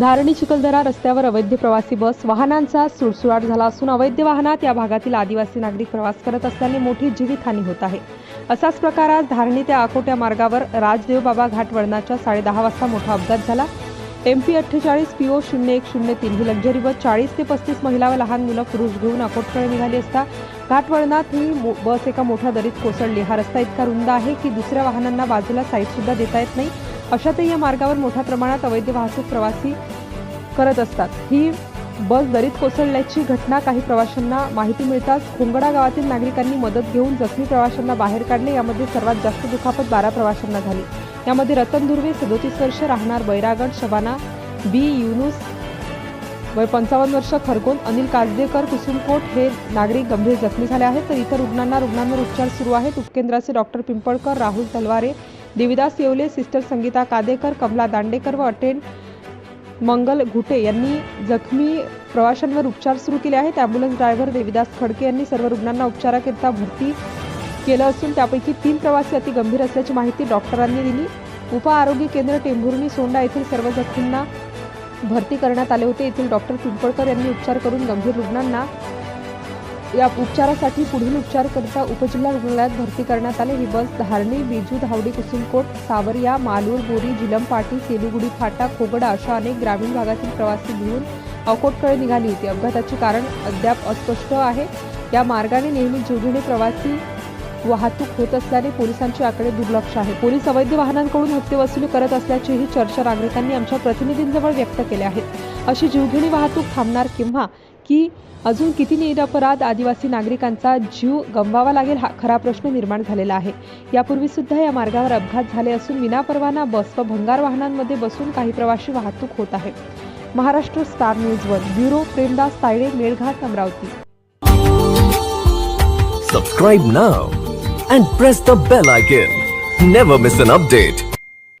धारणी चिखलदरा रस्त्यावर अवैध प्रवासी बस वाहनांचा सुळसुळाट झाला असून अवैध वाहनात या भागातील आदिवासी नागरिक प्रवास करत असल्याने मोठी जीवितहानी होत आहे. असाच प्रकार आज धारणी ते आकोट्या मार्गावर राजदेव बाबा घाट वळणाच्या साडेदहा वाजता मोठा अपघात झाला. एम पी अठ्ठेचाळीस पी ओ शून्य एक शून्य तीन ही लक्झरी बस चाळीस ते पस्तीस महिला व लहान मुलं पुरुष घेऊन अकोटकडे निघाली असता घाटवळणात ही मो- बस एका मोठ्या दरीत कोसळली. हा रस्ता इतका रुंद आहे की दुसऱ्या वाहनांना बाजूला साईड सुद्धा देता येत नाही. अशातही या मार्गावर मोठ्या प्रमाणात अवैध वाहतूक प्रवासी करत असतात. ही बस दरीत कोसळल्याची घटना काही प्रवाशांना माहिती मिळताच खोंगडा गावातील नागरिकांनी मदत घेऊन जखमी प्रवाशांना बाहेर काढले. यामध्ये सर्वात जास्त दुखापत बारा प्रवाशांना झाली. यामध्ये रतन धुर्वे सदोतीस वर्ष राहणार बैरागड शबाना बी युनुस वय पंचावन्न वर्ष खरगोन अनिल काजदेकर कुसुमकोट हे नागरिक गंभीर जखमी झाले आहेत. तर इतर रुग्णांना रुग्णांवर उपचार सुरू आहेत. उपकेंद्राचे डॉक्टर पिंपळकर राहुल तलवारे देविदास येवले सिस्टर संगीता कादेकर कमला दांडेकर व अटेंड मंगल घुटे यांनी जखमी प्रवाशांवर उपचार सुरू केले आहेत. ॲम्ब्युलन्स ड्रायव्हर देविदास खडके यांनी सर्व रुग्णांना उपचाराकरिता भरती केलं असून त्यापैकी तीन प्रवासी अति गंभीर असल्याची माहिती डॉक्टरांनी दिली. उप आरोग्य केंद्र टेंभुर्णी सोंडा येथील सर्व जखमींना भरती करण्यात आले होते. येथील डॉक्टर पिंपळकर यांनी उपचार करून गंभीर रुग्णांना या उपचारासाठी पुढील उपचारकरिता उपजिल्हा रुग्णालयात भरती करण्यात आले. ही बस धारणी बिजू धावडी कुसुमकोट सावरिया मालूर बोरी जिलमपाटी सेलुगुडी फाटा खोगडा अशा अनेक ग्रामीण भागातील प्रवासी घेऊन अकोटकडे निघाली होती. अपघाताचे कारण अद्याप अस्पष्ट आहे. या मार्गाने नेहमी जीवघेणे प्रवासी वाहतूक होत असल्याने पोलिसांचे आकडे दुर्लक्ष आहे. पोलीस अवैध वाहनांकडून हप्ते वसुली करत असल्याचीही चर्चा नागरिकांनी आमच्या प्रतिनिधींजवळ व्यक्त केल्या आहेत अशी जीवघेणी वाहतूक थांबणार किंवा की अजून किती निरपराध आदिवासी नागरिकांचा जीव गमवावा लागेल हा खरा प्रश्न निर्माण झालेला आहे. यापूर्वी सुद्धा या मार्गावर अपघात झाले असून विनापरवाना बस व भंगार वाहनांमध्ये बसून काही प्रवासी वाहतूक होत आहे. महाराष्ट्र स्टार न्यूज वर bureau Premdas Tayade Melghat Amravati. Subscribe now and press the bell icon never miss an update